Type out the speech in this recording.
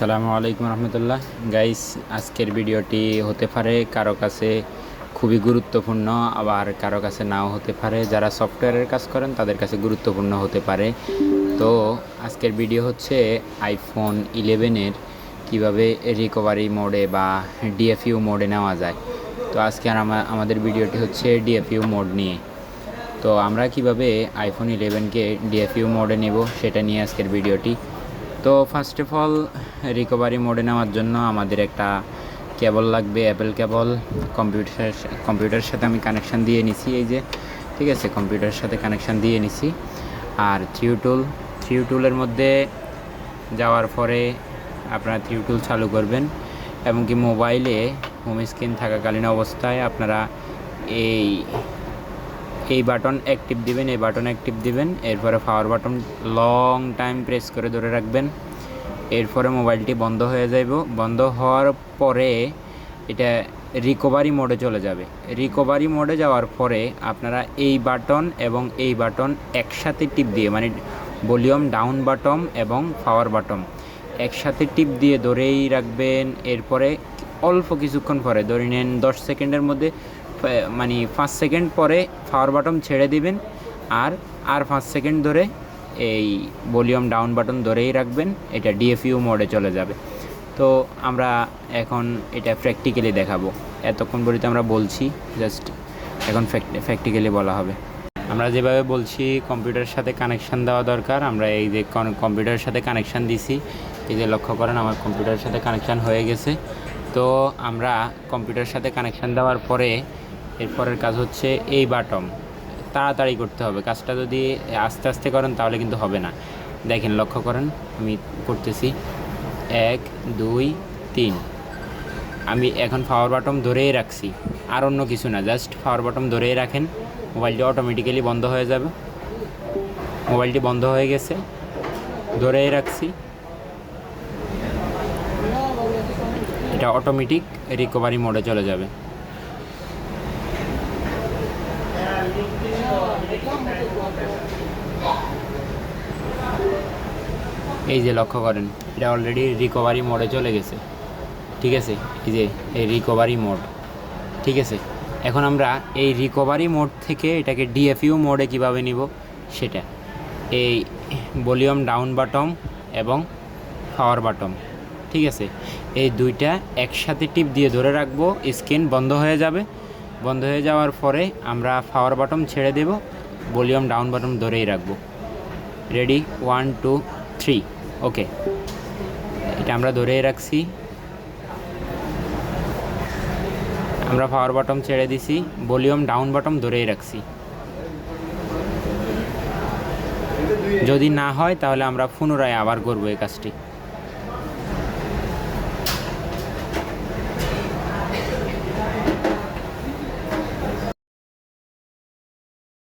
আসসালামু আলাইকুম রহমতুল্লাহ। গাইস আজকের ভিডিওটি হতে পারে কারও কাছে খুবই গুরুত্বপূর্ণ, আবার কারও কাছে নাও হতে পারে। যারা সফটওয়্যারের কাজ করেন, তাদের কাছে গুরুত্বপূর্ণ হতে পারে। তো, আজকের ভিডিও হচ্ছে আইফোন ইলেভেনের কীভাবে রিকভারি মোডে বা ডিএফইউ মোডে নেওয়া যায়। তো, আজকে আমাদের ভিডিওটি হচ্ছে ডিএফইউ মোড নিয়ে। তো, আমরা কীভাবে আইফোন ইলেভেনকে ডিএফইউ মোডে নেব, সেটা নিয়ে আজকের ভিডিওটি। তো ফার্স্ট অফ অল রিকভারি মোডে নেওয়ার জন্য আমাদের একটা কেবল লাগবে অ্যাপেল কেবল কম্পিউটার কম্পিউটারের সাথে আমি কানেকশান দিয়ে নিছি, এই যে। ঠিক আছে কম্পিউটারের সাথে কানেকশান দিয়ে নিছি। আর থ্রিউ টুল থ্রিউ টুলের মধ্যে যাওয়ার পরে আপনারা থ্রিউ টুল চালু করবেন। এবং কি মোবাইলে হোম স্ক্রিন থাকাকালীন অবস্থায় আপনারা এই এই বাটন অ্যাক্টিভ দিবেন, এই বাটন অ্যাক্টিভ দিবেন, এরপরে power button long time press করে ধরে রাখবেন। এরপরে মোবাইলটি বন্ধ হয়ে যাইব। বন্ধ হওয়ার পরে এটা রিকভারি মোডে চলে যাবে। রিকভারি মোডে যাওয়ার পরে আপনারা এই বাটন এবং এই বাটন একসাথে টিপ দিয়ে মানে ভলিউম ডাউন বাটন এবং পাওয়ার বাটন একসাথে টিপ দিয়ে ধরেই রাখবেন। এরপরে অল্প কিছুক্ষণ পরে, ধরে নেন দশ সেকেন্ডের মধ্যে মানে পাঁচ সেকেন্ড পরে পাওয়ার বাটন ছেড়ে দিবেন আর আর পাঁচ সেকেন্ড ধরে এই ভলিউম ডাউন বাটন ধরেই রাখবেন, এটা ডিএফইউ মোডে চলে যাবে। তো আমরা এখন এটা প্র্যাকটিক্যালি দেখাবো। এতক্ষণ পর্যন্ত আমরা বলছি জাস্ট এখন প্র্যাকটিক্যালি বলা হবে। আমরা যেভাবে বলছি কম্পিউটারের সাথে কানেকশান দেওয়া দরকার। আমরা এই যে কম্পিউটারের সাথে কানেকশান দিছি, এই যে লক্ষ্য করেন আমার কম্পিউটারের সাথে কানেকশান হয়ে গেছে। তো আমরা কম্পিউটারের সাথে কানেকশান দেওয়ার পরে এরপরের কাজ হচ্ছে এই বাটম তাড়াতাড়ি করতে হবে। কাজটা যদি আস্তে আস্তে করেন তাহলে কিন্তু হবে না। দেখেন, লক্ষ্য করেন, আমি করতেছি। এক, দুই, তিন। আমি এখন পাওয়ার বাটম ধরেই রাখছি। আর অন্য কিছু না জাস্ট পাওয়ার বাটম ধরেই রাখেন। মোবাইলটি অটোমেটিক্যালি বন্ধ হয়ে যাবে। মোবাইলটি বন্ধ হয়ে গেছে। ধরেই রাখছি। এটা অটোমেটিক রিকভারি মোডে চলে যাবে। এই যে লক্ষ্য করেন, এটা অলরেডি রিকভারি মোডে চলে গেছে। ঠিক আছে? এই যে, এই রিকভারি মোড ঠিক আছে? এখন আমরা এই রিকভারি মোড থেকে এটাকে ডিএফইউ মোডে কীভাবে নিব? সেটা। এই ভলিউম ডাউন বাটম এবং পাওয়ার বাটম ঠিক আছে? এই দুইটা একসাথে টিপ দিয়ে ধরে রাখব স্ক্রিন বন্ধ হয়ে যাবে। বন্ধ হয়ে যাওয়ার পরে আমরা পাওয়ার বাটম ছেড়ে দেব। ভলিউম ডাউন বাটন ধরেই রাখব। Ready? One, two, three. Okay. এটা আমরা ধরেই রাখছি। আমরা পাওয়ার বাটন ছেড়ে দিছি। ভলিউম ডাউন বাটন ধরেই রাখছি। যদি না হয়, তাহলে আমরা পুনরায় আবার করব এই কাজটি।